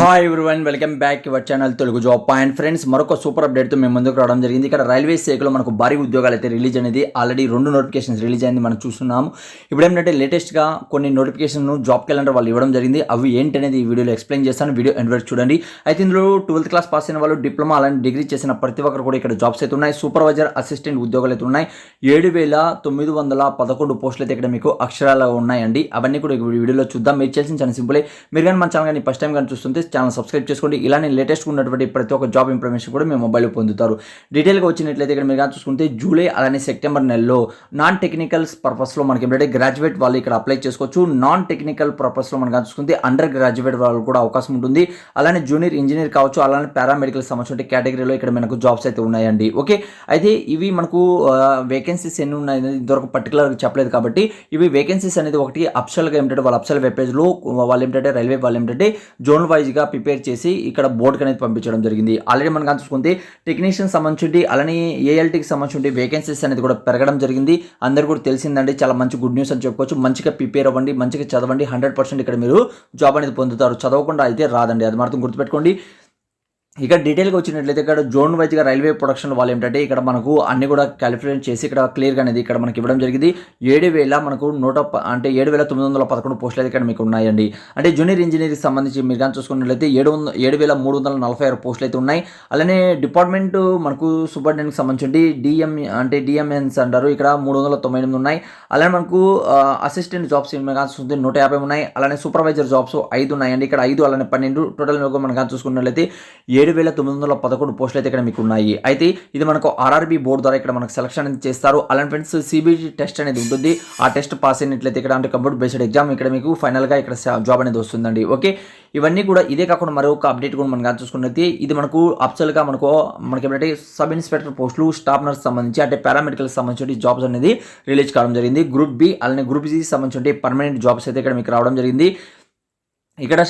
Hi everyone welcome back your channel Telugu job point friends మరొక super అప్డేట్తో మేము ముందుకు రావడం జరిగింది. ఇక్కడ రైల్వే శాఖలో మనకు భారీ ఉద్యోగాలు అయితే రిలీజ్ అనేది ఆల్రెడీ రెండు నోటిఫికేషన్స్ రిలీజ్ అయింది మనం చూస్తున్నాము. ఇప్పుడు ఏంటంటే లేటెస్ట్గా కొన్ని నోటిఫికేషన్ జాబ్ క్యాలెండర్ వాళ్ళు ఇవ్వడం జరిగింది. అవి ఏంటనేది ఈ వీడియోలో ఎక్స్ప్లెయిన్ చేస్తాను. వీడియో ఎండ్ వరకు చూడండి. అయితే ఇందులో ట్వెల్త్ క్లాస్ పాస్ అయిన వాళ్ళు డిప్లొమా అలాంటి డిగ్రీ చేసిన ప్రతి ఒక్కరు కూడా ఇక్కడ జాబ్స్ అయితే ఉన్నాయి. సూపర్వైజర్ అసిస్టెంట్ ఉద్యోగాలు అయితే ఉన్నాయి. ఏడు వేల తొమ్మిది వందల పదకొండు పోస్టులు అయితే ఇక్కడ మీకు అక్షరాలు ఉన్నాయండి. అవన్నీ కూడా వీడియోలో చూద్దాం. మీరు చేసిన చాలా సింపులే మీరు కానీ మన ఛానల్ కానీ ఫస్ట్ టైం కానీ చూస్తుంటే ఛానల్ సబ్స్క్రైబ్ చేసుకోండి. ఇలానే లేటెస్ట్ ఉన్నటువంటి ప్రతి ఒక్క జాబ్ ఇన్ఫర్మేషన్ కూడా మీ మొబైల్లో పొందుతారు. డీటెయిల్గా వచ్చినట్లయితే ఇక్కడ మీరు చూసుకుంటే జూలై అలానే సెప్టెంబర్ నెలలో నాన్ టెక్నికల్ పర్పస్లో మనకి ఏంటంటే గ్రాడ్యుయేట్ వాళ్ళు ఇక్కడ అప్లై చేసుకోవచ్చు. నాన్ టెక్నికల్ పర్పస్లో మనం చూసుకుంటే అండర్ గ్రాడ్యుయేట్ వాళ్ళు కూడా అవకాశం ఉంటుంది. అలానే జూనియర్ ఇంజనీర్ కావచ్చు అలానే పారామెడికల్ సంబంధించిన కేటగిరీలో ఇక్కడ మనకు జాబ్స్ అయితే ఉన్నాయండి. ఓకే అయితే ఇవి మనకు వేకెన్సీస్ ఎన్ని ఉన్నాయి ఇంతవరకు పర్టికులర్గా చెప్పలేదు కాబట్టి ఇవి వేకెన్సీస్ అనేది ఒకటి. అప్సల్గా ఏంటంటే వాళ్ళ అప్సల్ వెబ్ పేజ్లో వాళ్ళు ఏంటంటే రైల్వే వాళ్ళు ఏంటంటే జోన్ వైజ్గా ప్రిపేర్ చేసి ఇక్కడ బోర్డుకి అనేది పంపించడం జరిగింది. ఆల్రెడీ మనం కానీ చూసుకుంటే టెక్నీషియన్ సంబంధించి అలానే ఏఎల్టీకి సంబంధించి వేకెన్సీస్ అనేది కూడా పెరగడం జరిగింది. అందరు కూడా తెలిసిందండి చాలా మంచి గుడ్ న్యూస్ అని చెప్పుకోవచ్చు. మంచిగా ప్రిపేర్ అవ్వండి మంచిగా చదవండి. హండ్రెడ్ పర్సెంట్ ఇక్కడ మీరు జాబ్ అనేది పొందుతారు. చదవకుండా అయితే రాదండి. అది మాత్రం గుర్తుపెట్టుకోండి. ఇక డీటెయిల్గా వచ్చినట్లయితే ఇక్కడ జోన్ వైజ్గా రైల్వే ప్రొడక్షన్ వాళ్ళు ఏంటంటే ఇక్కడ మనకు అన్ని కూడా క్యాలిక్యులేట్ చేసి ఇక్కడ క్లియర్గా అనేది ఇక్కడ మనకి ఇవ్వడం జరిగింది. ఏడు వేల మనకు నూట అంటే ఏడు వేల తొమ్మిది వందల పదకొండు పోస్టులు అయితే ఇక్కడ మీకు ఉన్నాయండి. అంటే జూనియర్ ఇంజనీరింగ్ సంబంధించి మీరు కానీ చూసుకున్నట్లయితే ఏడు వంద ఏడు వేల మూడు వందల నలభై ఆరు పోస్టులు అయితే ఉన్నాయి. అలానే డిపార్ట్మెంట్ మనకు సూపరింటెండెంట్కి సంబంధించి డిఎం అంటే డిఎంఎన్స్ అంటారు. ఇక్కడ మూడు వందల తొంభై ఎనిమిది ఉన్నాయి. అలానే మనకు అసిస్టెంట్ జాబ్స్ మీరు కానీ చూసుకుంటే నూట యాభై ఉన్నాయి. అలానే సూపర్వైజర్ జాబ్స్ ఐదు ఉన్నాయండి. ఇక్కడ ఐదు అలానే పన్నెండు. టోటల్ మనం కానీ చూసుకున్నట్లయితే ఏడు వేల తొమ్మిది వందల పదకొండు పోస్టులు అయితే ఇక్కడ మీకు ఉన్నాయి అయితే ఇది మనకు ఆర్ఆర్బీ బోర్డు ద్వారా ఇక్కడ మనకు సెలక్షన్ అనేది చేస్తారు. అలాంటి ఫ్రెండ్స్ సిబిటి టెస్ట్ అనేది ఉంటుంది. ఆ టెస్ట్ పాస్ అయినట్లయితే ఇక్కడ అంటే కంప్యూటర్ బేస్డ్ ఎగ్జామ్ ఇక్కడ మీకు ఫైనల్గా ఇక్కడ జాబ్ అనేది వస్తుందండి. ఓకే? ఇవన్నీ కూడా ఇదే కాకుండా మరొక అప్డేట్ కూడా మనం చూసుకున్నట్లయితే ఇది మనకు అప్సల్గా మనకు మనకి ఏంటంటే సబ్ ఇన్స్పెక్టర్ పోస్టులు స్టాఫ్ నర్స్ సంబంధించి అంటే పారామెడికల్ సంబంధించి జాబ్స్ అనేది రిలీజ్ కావడం జరిగింది. గ్రూప్ బి అలానే గ్రూప్ సి సంబంధించి పర్మనెంట్ జాబ్స్ అయితే ఇక్కడ మీకు రావడం జరిగింది. ఇక్కడ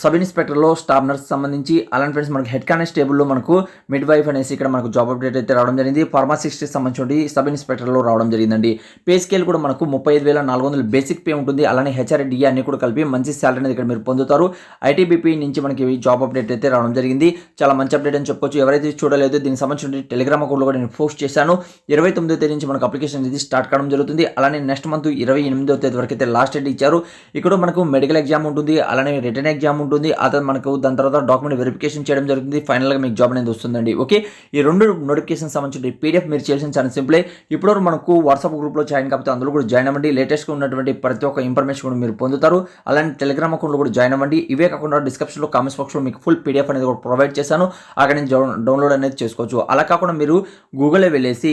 సబ్ ఇన్స్పెక్టర్లో స్టాఫ్ నర్స్ సంబంధించి అలాంటి ఫ్రెండ్స్ మనకి హెడ్ కానిస్టేబుల్లో మనకు మిడ్ వైఫ్ అనేసి ఇక్కడ మనకు జాబ్ అప్డేట్ అయితే రావడం జరిగింది. ఫార్మాసిస్ట్కి సంబంధించి సబ్ ఇన్స్పెక్టర్లో రావడం జరిగిందండి. పే స్కేల్ కూడా మనకు ముప్పై ఐదు వేల నాలుగు వందలు బేసిక్ పే ఉంటుంది. అలానే హెచ్ఆర్డిఏ అన్ని కూడా కలిపి మంచి శాలరీ అనేది ఇక్కడ మీరు పొందుతారు. ఐటీబీపీ నుంచి మనకి జాబ్ అప్డేట్ అయితే రావడం జరిగింది. చాలా మంచి అప్డేట్ అని చెప్పొచ్చు. ఎవరైతే చూడలేదో దీనికి సంబంధించిన టెలిగ్రామ్ అకౌంట్లో కూడా నేను పోస్ట్ చేశాను. ఇరవై తొమ్మిదో తేదీ నుంచి మనకు అప్లికేషన్ అనేది స్టార్ట్ కావడం జరుగుతుంది. అలానే నెక్స్ట్ మంత్ ఇరవై ఎనిమిదో తేదీ వరకు అయితే లాస్ట్ డేట్ ఇచ్చారు. ఇక్కడ మనకు మెడికల్ ఎగ్జామ్ ఉంటుంది. అలానే రిటర్న్ ఎగ్జామ్ ఉంటుంది. ఆ తర్వాత మనకు దాని తర్వాత డాక్యుమెంట్ వెరిఫికేషన్ చేయడం జరుగుతుంది. ఫైనల్గా మీకు జాబ్ అనేది వస్తుందండి. ఓకే ఈ రెండు నోటిఫికేషన్ సంబంధించి పీడిఎఫ్ మీరు చేసిన చాలా సింపులే ఇప్పుడు మనకు వాట్సాప్ గ్రూప్లో జాయిన్ కాకపోతే అందులో కూడా జాయిన్ అవ్వండి. లేటెస్ట్గా ఉన్నటువంటి ప్రతి ఒక్క ఇన్ఫర్మేషన్ కూడా మీరు పొందుతారు. అలానే టెలిగ్రామ్ అకౌంట్లో కూడా జాయిన్ అవ్వండి. ఇవే కాకుండా డిస్క్రిప్షన్లో కామెంట్స్ బాక్స్లో మీకు ఫుల్ పీడిఎఫ్ అనేది కూడా ప్రొవైడ్ చేశాను. అక్కడ నుంచి డౌన్లోడ్ అనేది చేసుకోవచ్చు. అలా కాకుండా మీరు గూగుల్లో వెళ్ళేసి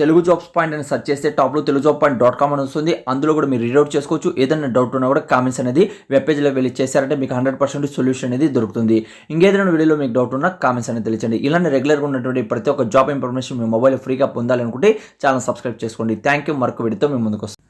తెలుగు జాబ్స్ పాయింట్ అని సెర్చ్ చేస్తే టాప్లో Telugu job point dot com అని వస్తుంది. అందులో కూడా మీరు రీడౌట్ చేసుకోవచ్చు. ఏదైనా డౌట్ ఉన్నా కూడా కామెంట్స్ అనేది వెబ్ పేజ్లో వెళ్ళి చేశారంటే మీకు హండ్రెడ్ పర్సెంట్ సొల్యూషన్ అనేది దొరుకుతుంది. ఇంకేదైనా వీడియోలో మీకు డౌట్ ఉన్నా కామెంట్స్ అనేది తెలియచండి ఇలానే రెగ్యులర్గా ఉన్నటువంటి ప్రతి ఒక్క జాబ్ ఇన్ఫర్మేషన్ మీ మొబైల్ ఫ్రీగా పొందాలనుకుంటే ఛానల్ సబ్స్క్రైబ్ చేసుకోండి. థ్యాంక్ యూ మరొక వీడియోతో మేము ముందుకు వస్తాం.